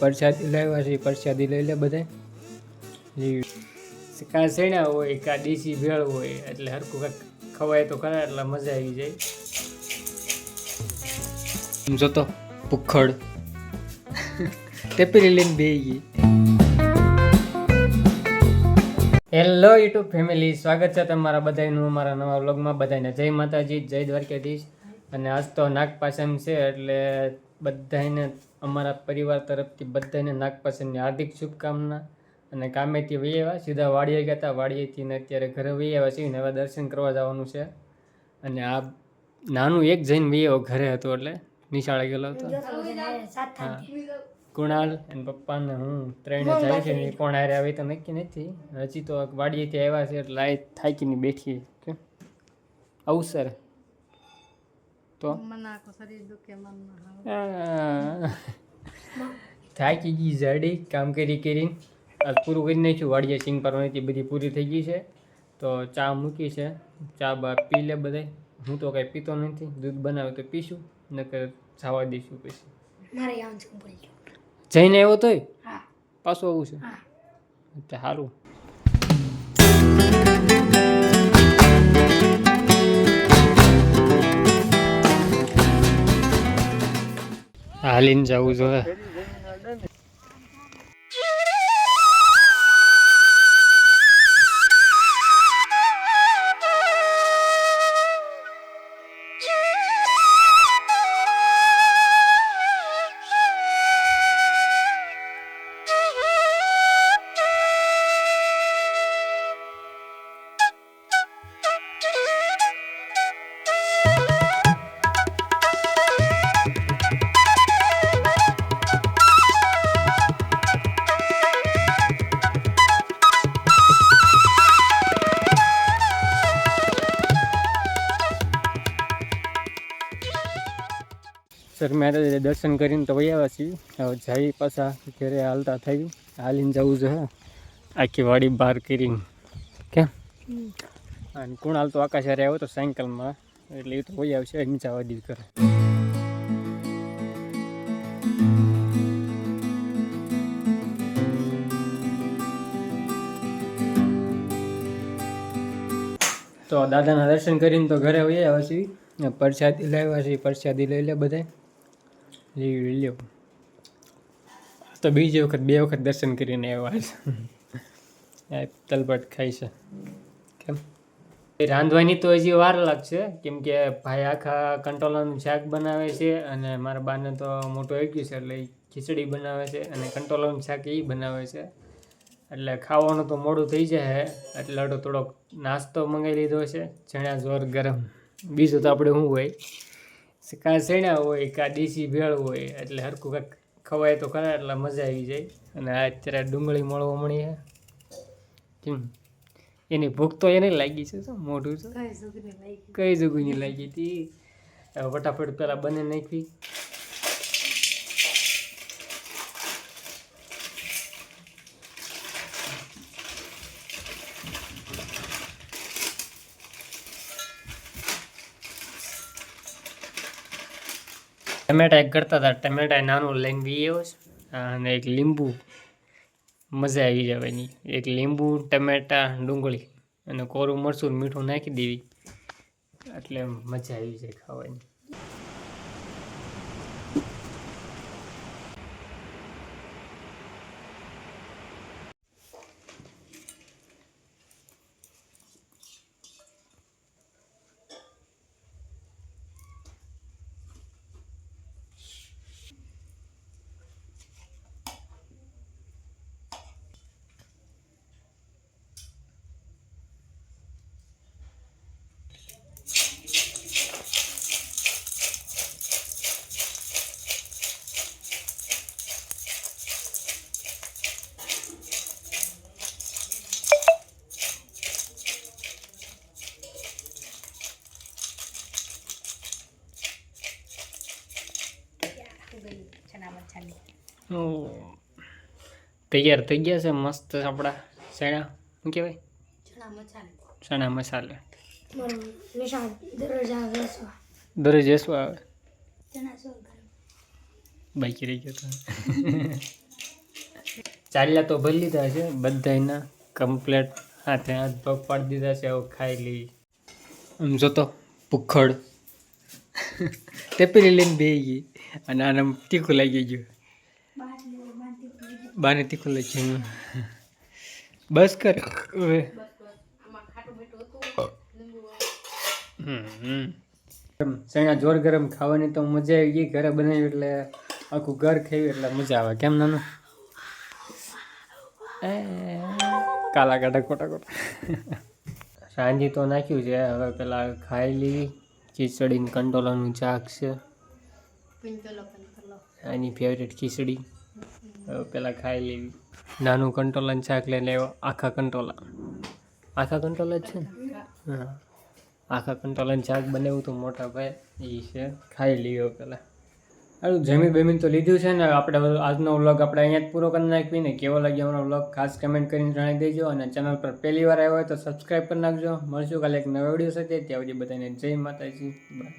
પ્રસાદી લાવ્યા છે પ્રસાદી લઈ લે બધા કાં સેણા હોય કાં દેશી ભેળ હોય એટલે હરખું કાંઈક ખવાય તો ખરા એટલે મજા આવી જાય. જોતો ભૂખડ. ટેપરી લઈને બે ગઈ. હેલો યુટ્યુબ ફેમિલી સ્વાગત છે તમારા બધાનું અમારા નવા વ્લોગમાં બધાને જય માતાજી જય દ્વારકાધીશ. અને આજ તો નાગપાચમ છે એટલે બધાને અમારા પરિવાર તરફથી બધાને નાગપાસનની હાર્દિક શુભકામના અને કામેથી વહી આવ્યા. સીધા વાડીએ ગયા હતા. વાડીએથી ને અત્યારે ઘરે વહી આવ્યા છીએ ને હવે દર્શન કરવા જવાનું છે. અને આ નાનું એક જૈન વહી આવ્યો ઘરે હતો એટલે નિશાળે ગયેલો હતો. હા. કુણાલ અને પપ્પાને હું ત્રણે જાય છે ને કોણ હારે આવે તો નક્કી નથી. હજી તો વાડીએથી આવ્યા છે એટલે લાઈ થાકીને બેઠી આવું અવસર તો? આ. થાકી ગઈ જાડી કામ કરી કરીને આજ પૂરું કરી નાખ્યું વાડીએ સિંગ પરવાની બધી પૂરી થઈ ગઈ છે. તો ચા મૂકી છે ચા બા પી લે બધાય. હું તો કાંઈ પીતો નથી દૂધ બનાવે તો પીશું નકર જવા દઈશું પછી. જઈને આવ્યો તોય? પાછું આવું છે? હા. સારું. હાલીને જવું જોઈએ. સર મહારાજે દર્શન કરીને તો આવ્યા છીએ હવે જઈ પાછા ઘરે હાલતા થઈ હાલીને જવું જોઈએ આખી વાડી બહાર કરીને. કેમ? અને કુણાલ તો આકાશ હારે આવ્યો તો સાયકલમાં. એટલે એ તો વહી આવશે નીચા વાદી કરે. તો દાદાના દર્શન કરીને તો ઘરે વહી આવ્યા છીએ પ્રસાદી લાવ્યા છીએ પ્રસાદી લઈ લે બધા લઈ લ્યો તો બીજી વખત, બે વખત દર્શન કરીને આવ્યા તલબટ ખાઈ છે. કેમ? રાંધવાની તો હજી વાર લાગશે. કેમ કે ભાઈ આખા કંટોલાનું શાક બનાવે છે અને મારા બાને તો મોટું આવી છે એટલે ખીચડી બનાવે છે અને કંટોલાનું શાક એ બનાવે છે. એટલે ખાવાનું તો મોડું થઈ જાય. એટલે અડો થોડોક નાસ્તો મંગાવી લીધો છે. ચણ્યા જોર, ગરમ. બીજું તો આપણે શું હોય? કાં શેણા હોય કાં દેશી ભેળ હોય એટલે હરખું કાંઈક ખવાય તો ખરા એટલે મજા આવી જાય. અને આ અત્યારે ડુંગળી મળવા મળી કેમ? એની ભૂખ તો એને લાગી છે શું મોઢું છે? કઈ જગ્યાની લાગી. હતી? ફટાફટ પેલા બને નાખી. ટમેટા એક કરતા હતા. ટમેટા નાનું લઈને બી છે અને એક લીંબુ. મજા આવી જવાની એક લીંબુ, ટમેટા, ડુંગળી અને કોરું મરચું મીઠું નાખી દેવી. એટલે મજા આવી જાય ખાવાની. તૈયાર થઈ ગયા છે મસ્ત આપણા ચણા શું કહેવાય? ચણા મસાલા દરરોજ આવે આવે? ગરમ બાકી રહી ગયો તો. ચાલ્યા તો ભરી લીધા છે બધાયના કમ્પ્લેટ હાથે હાથ પગ પાડી દીધા છે હવે ખાઈ લઈ. આમ જોતો ભૂખડ. ટેપરી લઈને બે ગઈ. અને આને આમ તીખું લાગી ગયું. બાને તીખું લાગી ગયું. બસ કર. હવે ચણા જોર ગરમ ખાવાની તો મજા આવી ગઈ. ઘરે બનાવ્યું એટલે આખું ઘર ખાયું એટલે મજા આવે. કેમ નાનું? એ, કાલા કાઢા ખોટા ખોટા. સાંજી તો નાખ્યું છે. હવે પેલા ખાઈ લીધી. ખીચડીને કંટોલાનું ચાક છે. એની ફેવરેટ ખીચડી. પેલા ખાઈ લેવી. નાનું કંટોલાનું શાક લઈને આખા કંટોલા. આખા કંટોલા જ છે ને? હા. આખા કંટોલાનું શાક બનાવ્યું તો મોટા ભાઈ. એ છે. ખાઈ લીધો પેલા. સારું જમી બેમીન તો લીધું છે ને. આપણે આજનો વ્લોગ આપણે અહીંયા જ પૂરો કરી નાખવી ને. કેવો લાગ્યો અમારો વ્લોગ, ખાસ કમેન્ટ કરીને જણાવી દેજો. અને ચેનલ પર પહેલી વાર આવ્યો હોય તો સબસ્ક્રાઈબ કરી નાખજો. મળશું કાલે એક નવો વીડિયો સાથે. ત્યાં સુધી બધાને જય માતાજી. બાય